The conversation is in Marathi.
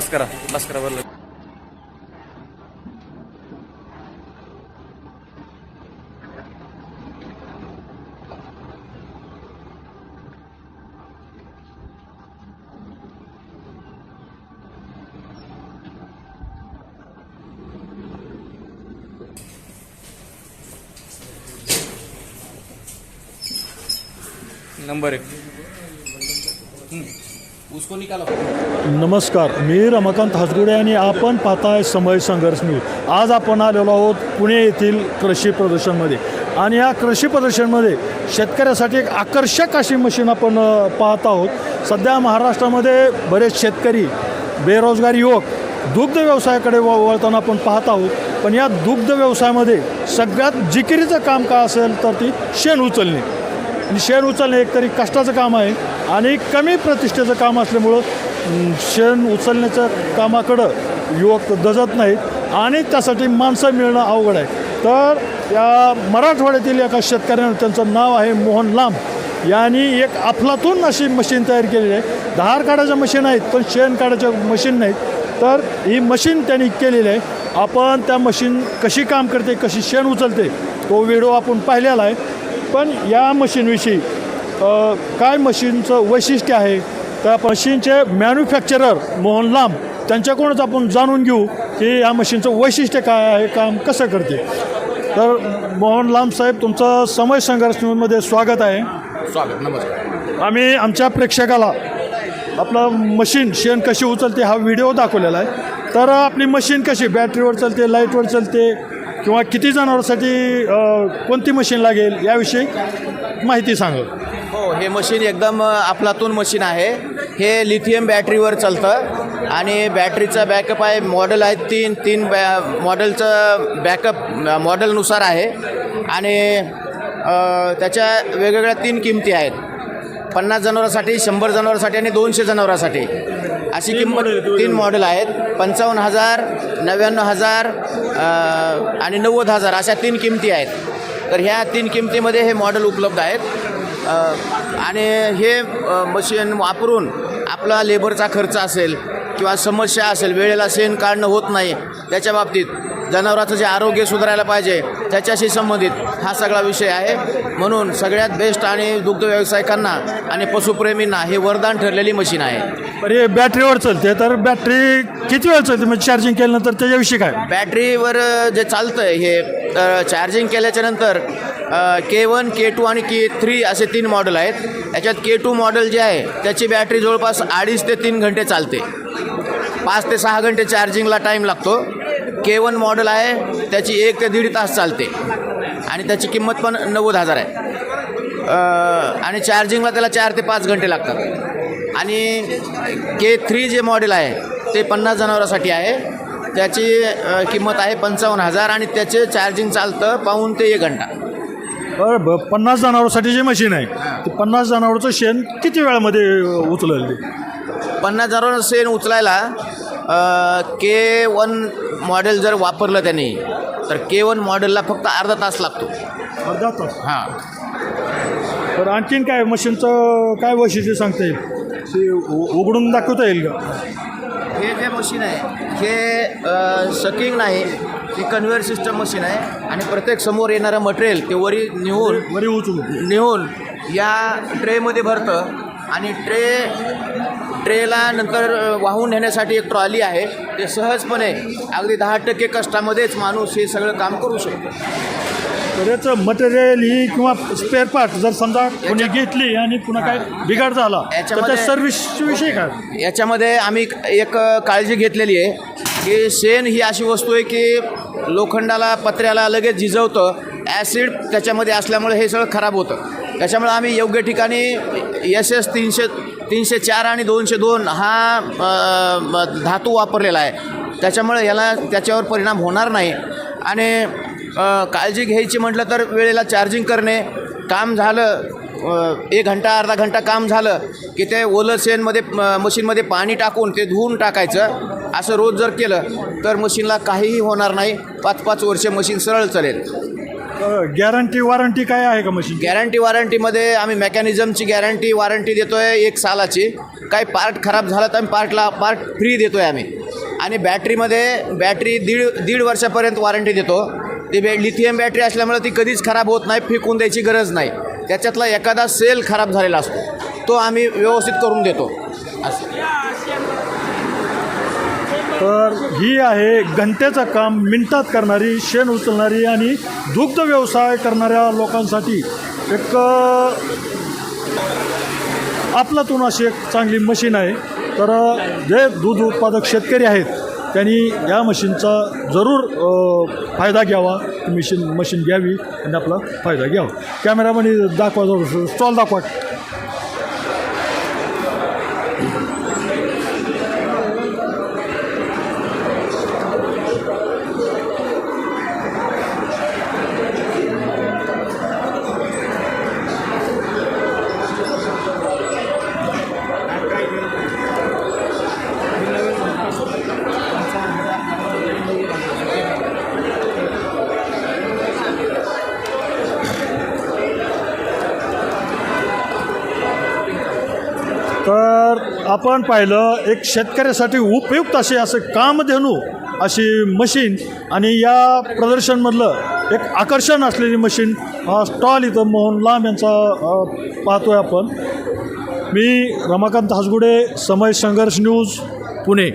बस करा बस करा बरं नंबर एक. हम्म, उसको निकालो। नमस्कार मी रमाकांत हसगुडे आणि आपण पाहताय समय संघर्ष न्यूज. आज आपण आलेलो आहोत पुणे येथील कृषी प्रदर्शनमध्ये आणि या कृषी प्रदर्शनमध्ये शेतकऱ्यासाठी एक आकर्षक अशी मशीन आपण पाहत आहोत. सध्या महाराष्ट्रामध्ये बरेच शेतकरी बेरोजगार युवक दुग्ध व्यवसायाकडे वळताना आपण पाहत आहोत. पण या दुग्ध व्यवसायामध्ये सगळ्यात जिकिरीचं काम काय असेल तर ती शेण उचलणे. आणि शेण उचलणे एक तरी कष्टाचं काम आहे आणि कमी प्रतिष्ठेचं काम असल्यामुळं शेण उचलण्याच्या कामाकडं युवक दजत नाहीत आणि त्यासाठी माणसं मिळणं अवघड आहे. तर या मराठवाड्यातील एका शेतकऱ्यानं त्यांचं नाव आहे मोहन लांब. यांनी एक अफलातून अशी मशीन तयार केलेली आहे. धार काढायच्या मशीन आहेत पण शेण काढायच्या मशीन नाहीत. तर ही मशीन त्यांनी केलेली आहे. आपण त्या मशीन कशी काम करते कशी शेण उचलते तो व्हिडिओ आपण पाहिलेला आहे. पण या मशीनविषयी काय मशीनचं वैशिष्ट्य आहे? त्या मशीनचे मॅन्युफॅक्चरर मोहन लांब त्यांच्याकडूनच आपण जाणून घेऊ की या मशीनचं वैशिष्ट्य काय आहे काम कसं करते. तर मोहन लांब साहेब तुमचं समय संघर्ष न्यूजमध्ये स्वागत आहे. स्वागत नमस्कार. आम्ही आमच्या प्रेक्षकाला आपलं मशीन शेण कशी उचलते हा व्हिडिओ दाखवलेला आहे. तर आपली मशीन कशी बॅटरीवर चालते लाईटवर चालते किंवा किती जनावरांसाठी कोणती मशीन लागेल याविषयी माहिती सांगा. हो हे मशीन एकदम आपलातून मशीन आहे. हे लिथियम बॅटरीवर चालतं. आणि बॅटरीचा बॅकअप आहे मॉडेल आहेत तीन तीन बॅ मॉडेलचं बॅकअप मॉडेलनुसार आहे. आणि त्याच्या वेगवेगळ्या तीन किमती आहेत. पन्नास जनावरांसाठी शंभर जनावरांसाठी आणि दोनशे जनावरांसाठी. अशी किंमत तीन मॉडेल आहेत. पंचावन्न हजार नव्याण्णव हजार आणि नव्वद हजार अशा तीन किमती आहेत. तर ह्या तीन किमतीमध्ये हे मॉडेल उपलब्ध आहेत. आणि हे मशीन वापरून आपला लेबरचा खर्च असेल किंवा समस्या असेल वेळेला शेण काढणं होत नाही त्याच्या बाबतीत जनावराचं जे आरोग्य सुधारायला पाहिजे त्याच्याशी संबंधित हा सगळा विषय आहे. म्हणून सगळ्यात बेस्ट आणि दुग्ध व्यावसायिकांना आणि पशुप्रेमींना हे वरदान ठरलेली मशीन आहे. तर हे बॅटरीवर चालते तर बॅटरी किती वेळ चालते म्हणजे चार्जिंग केल्यानंतर त्याच्याविषयी काय? बॅटरीवर जे चालतं आहे हे तर चार्जिंग केल्याच्यानंतर के वन के टू आणि के थ्री असे तीन मॉडेल आहेत. याच्यात के टू मॉडेल जे आहे त्याची बॅटरी जवळपास अडीच ते तीन घंटे चालते. पाच ते सहा घंटे चार्जिंगला टाईम लागतो. के वन मॉडेल आहे त्याची एक ते दीड तास चालते. आणि त्याची किंमत पण नव्वद हजार आहे. आणि चार्जिंगला त्याला चार ते पाच घंटे लागतात. आणि के थ्री जे मॉडेल आहे ते पन्नास जनावरांसाठी आहे. त्याची किंमत आहे पंचावन्न हजार आणि त्याचे चार्जिंग चालतं पाऊण ते एक घंटा. बरं ब पन्नास जनावरांसाठी जे मशीन आहे ते पन्नास जनावरांचं शेण किती वेळामध्ये उचलेल? पन्नास जनावरांचं शेण उचलायला के वन मॉडेल जर वापरलं त्यांनी तर के वन मॉडेलला फक्त अर्धा तास लागतो. अर्धा तास? हां. तर आणखीन काय मशीनचं काय वैशिष्ट्य सांगता येईल? ते उ- उघडून दाखवता येईल का? हे जे मशीन आहे हे सकिंग नाही ही कन्व्हेअर सिस्टम मशीन आहे आणि प्रत्येक समोर येणारं मटेरियल ते वरी निहून वरी उचलू नेऊन या ट्रेमध्ये भरतं आणि ट्रे ट्रेला नंतर वाहून नेण्यासाठी एक ट्रॉली आहे. ते सहजपणे अगदी दहा टक्के कष्टामध्येच माणूस हे सगळं काम करू शकतो. तर याचं मटेरियल ही किंवा स्पेअर पार्ट जर समजा कोणी घेतली आणि पुन्हा काय बिघाड झाला याच्यामध्ये- सर्व्हिसविषयी काय? याच्यामध्ये आम्ही एक काळजी घेतलेली आहे. की शेण ही अशी वस्तू आहे की लोखंडाला पत्र्याला लगेच झिजवतं. ॲसिड त्याच्यामध्ये असल्यामुळे हे सगळं खराब होतं. त्याच्यामुळे आम्ही योग्य ठिकाणी एस एस तीनशे तीनशे चार आणि दोनशे दोन हा धातू वापरलेला आहे. त्याच्यामुळे याला त्याच्यावर परिणाम होणार नाही. आणि काळजी घ्यायची म्हटलं तर वेळेला चार्जिंग करणे काम झालं एक घंटा अर्धा घंटा काम झालं की ते ओलं सेनमध्ये मशीनमध्ये पाणी टाकून ते धुवून टाकायचं. असं रोज जर केलं तर मशीनला काहीही होणार नाही. पाच पाच वर्ष मशीन सरळ चालेल. गॅरंटी वॉरंटी काय आहे का मशीन गॅरंटी वॉरंटीमध्ये आम्ही मेकॅनिझमची गॅरंटी वॉरंटी देतो आहे एक सालाची. काही पार्ट खराब झाला तर आम्ही पार्टला पार्ट फ्री देतो आहे आम्ही. आणि बॅटरीमध्ये बॅटरी दीड दीड वर्षापर्यंत वॉरंटी देतो. ती बॅ लिथियम बॅटरी असल्यामुळे ती कधीच खराब होत नाही फेकून द्यायची गरज नाही. त्याच्यातला एखादा सेल खराब झालेला असतो. तो आम्ही व्यवस्थित करून देतो असं तर ही आहे घंटेचं काम मिनटात करणारी शेण उचलणारी आणि दुग्ध व्यवसाय करणाऱ्या लोकांसाठी. एक आपलातून अशी एक चांगली मशीन आहे. तर जे दूध उत्पादक शेतकरी आहेत त्यांनी या मशीनचा जरूर फायदा घ्यावा. मशीन मशीन घ्यावी आणि आपला फायदा घ्यावा. कॅमेरामध्ये दाखवा जरूर स्टॉल दाखवा. आपण पाहिलं एक शेतकऱ्यासाठी उपयुक्त असे असं कामधेनू अशी मशीन आणि या प्रदर्शनमधलं एक आकर्षण असलेली मशीन हा स्टॉल इथं मोहन लांब यांचा पाहतोय आपण. मी रमाकांत हसगुडे समय संघर्ष न्यूज पुणे.